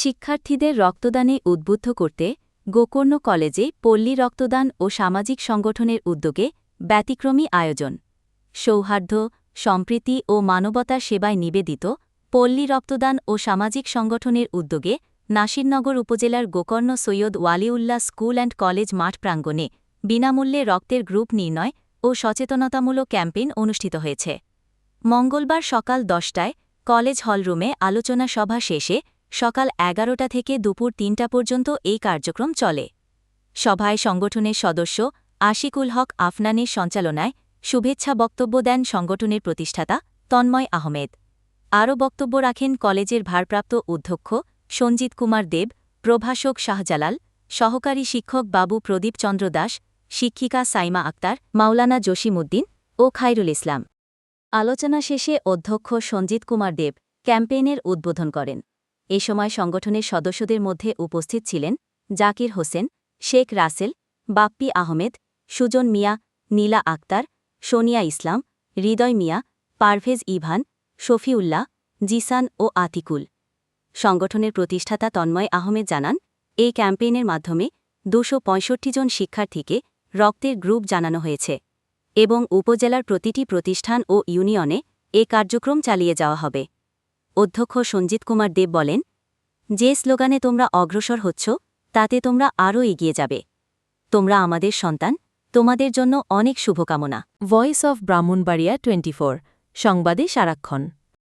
শিক্ষার্থীদের রক্তদানে উদ্বুদ্ধ করতে গোকর্ণ কলেজে পল্লী রক্তদান ও সামাজিক সংগঠনের উদ্যোগে ব্যতিক্রমী আয়োজন। সৌহার্দ্য, সম্প্রীতি ও মানবতার সেবায় নিবেদিত পল্লী রক্তদান ও সামাজিক সংগঠনের উদ্যোগে নাসিরনগর উপজেলার Gokarna Syed Waliullah school and college মাঠ প্রাঙ্গণে বিনামূল্যে রক্তের গ্রুপ নির্ণয় ও সচেতনতামূলক ক্যাম্পেইন অনুষ্ঠিত হয়েছে। মঙ্গলবার সকাল দশটায় কলেজ হলরুমে আলোচনা সভা শেষে সকাল এগারোটা থেকে দুপুর তিনটা পর্যন্ত এই কার্যক্রম চলে। সভায় সংগঠনের সদস্য আশিকুল হক আফনানের সঞ্চালনায় শুভেচ্ছা বক্তব্য দেন সংগঠনের প্রতিষ্ঠাতা তন্ময় আহমেদ। আরও বক্তব্য রাখেন কলেজের ভারপ্রাপ্ত অধ্যক্ষ সঞ্জিত কুমার দেব, প্রভাষক শাহজালাল, সহকারী শিক্ষক বাবু প্রদীপ চন্দ্র দাস, শিক্ষিকা সাইমা আক্তার, মাওলানা জসিমউদ্দিন ও খাইরুল ইসলাম। আলোচনা শেষে অধ্যক্ষ সঞ্জিত কুমার দেব ক্যাম্পেইনের উদ্বোধন করেন। এ সময় সংগঠনের সদস্যদের মধ্যে উপস্থিত ছিলেন জাকির হোসেন, শেখ রাসেল, বাপ্পি আহমেদ, সুজন মিয়া, নীলা আক্তার, সোনিয়া ইসলাম, হৃদয় মিয়া, পারভেজ ইভান, শফিউল্লাহ, জিসান ও আতিকুল। সংগঠনের প্রতিষ্ঠাতা তন্ময় আহমেদ জানান এই ক্যাম্পেইনের মাধ্যমে দুশো জন শিক্ষার্থীকে রক্তের গ্রুপ জানানো হয়েছে এবং উপজেলার প্রতিটি প্রতিষ্ঠান ও ইউনিয়নে এ কার্যক্রম চালিয়ে যাওয়া হবে। অধ্যক্ষ সঞ্জিত কুমার দেব বলেন, যে স্লোগানে তোমরা অগ্রসর হচ্ছ, তাতে তোমরা আরও এগিয়ে যাবে। তোমরা আমাদের সন্তান, তোমাদের জন্য অনেক শুভকামনা। ভয়েস অফ ব্রাহ্মণবাড়িয়া টোয়েন্টি সংবাদে সারাক্ষণ।